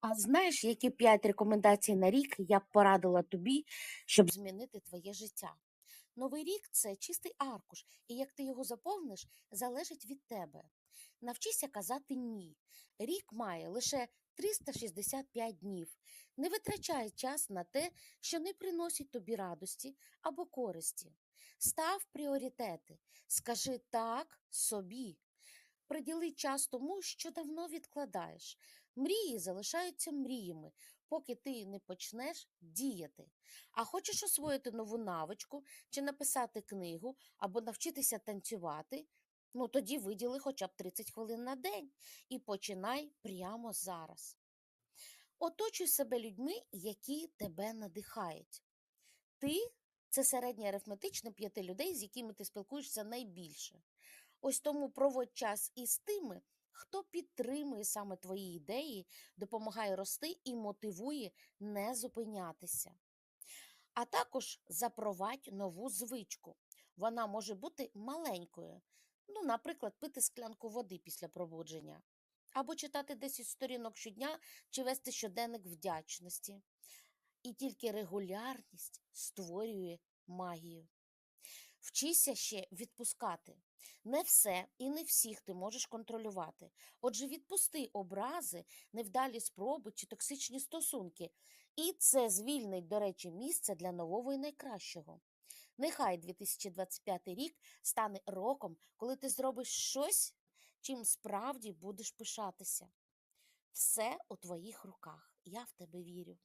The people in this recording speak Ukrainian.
А знаєш, які 5 рекомендацій на рік я б порадила тобі, щоб змінити твоє життя? Новий рік це чистий аркуш, і як ти його заповниш, залежить від тебе. Навчися казати ні. Рік має лише 365 днів. Не витрачай час на те, що не приносить тобі радості або користі. Став пріоритети. Скажи так собі. Приділи час тому, що давно відкладаєш. Мрії залишаються мріями, поки ти не почнеш діяти. А хочеш освоїти нову навичку, чи написати книгу, або навчитися танцювати, ну тоді виділи хоча б 30 хвилин на день і починай прямо зараз. Оточуй себе людьми, які тебе надихають. Ти це середнє арифметичне п'яти людей, з якими ти спілкуєшся найбільше. Ось тому проводь час із тими, хто підтримує саме твої ідеї, допомагає рости і мотивує не зупинятися. А також запровадь нову звичку. Вона може бути маленькою. Ну, наприклад, пити склянку води після пробудження, або читати 10 сторінок щодня чи вести щоденник вдячності. І тільки регулярність створює магію. Вчися ще відпускати. Не все і не всіх ти можеш контролювати. Отже, відпусти образи, невдалі спроби чи токсичні стосунки. І це звільнить, до речі, місце для нового і найкращого. Нехай 2025 рік стане роком, коли ти зробиш щось, чим справді будеш пишатися. Все у твоїх руках. Я в тебе вірю.